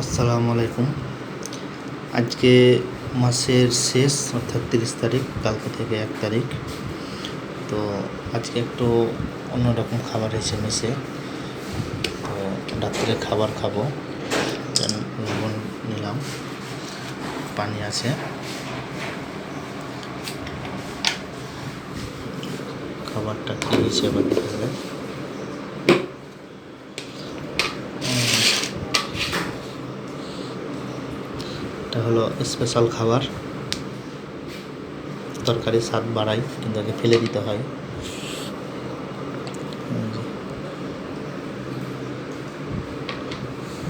আসসালামু আলাইকুম। আজকে মাসের শেষ, অর্থাৎ তিরিশ তারিখ, কালকে থেকে এক তারিখ। তো আজকে একটু অন্যরকম খাবার এসে মেসে তো রাত্রে খাবার খাব। লবণ নিলাম। পানি আছে। খাবারটা কী হিসেবে? দিতে হবে এটা হলো স্পেশাল খাবার। তরকারি, স্বাদ বাড়ায় কিন্তু আগে ফেলে দিতে হয়।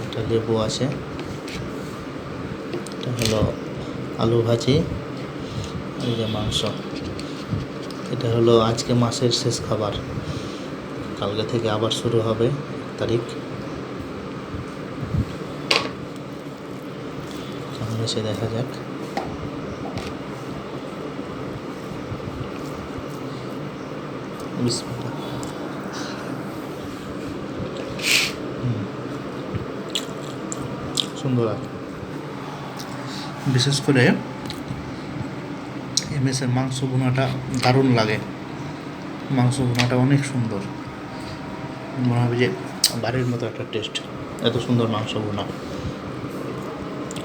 এটা লেবু আছে। এটা হলো আলু ভাজি। এই যে মাংস। এটা হলো আজকে মাসের শেষ খাবার। কালকে থেকে আবার শুরু হবে তারিখ। এসে দেখা যাক। সুন্দর আছে বিশেষ করে এমএসের মাংস বোনাটা দারুণ লাগে। মাংস বোনাটা অনেক সুন্দর। মনে হবে যে বাড়ির মতো একটা টেস্ট। এত সুন্দর মাংস বোনা।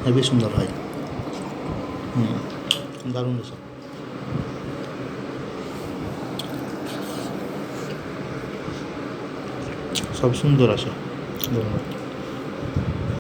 হেবি সুন্দর হয়। হুম দারুণ হয়েছে সব সুন্দর আছে ধন্যবাদ।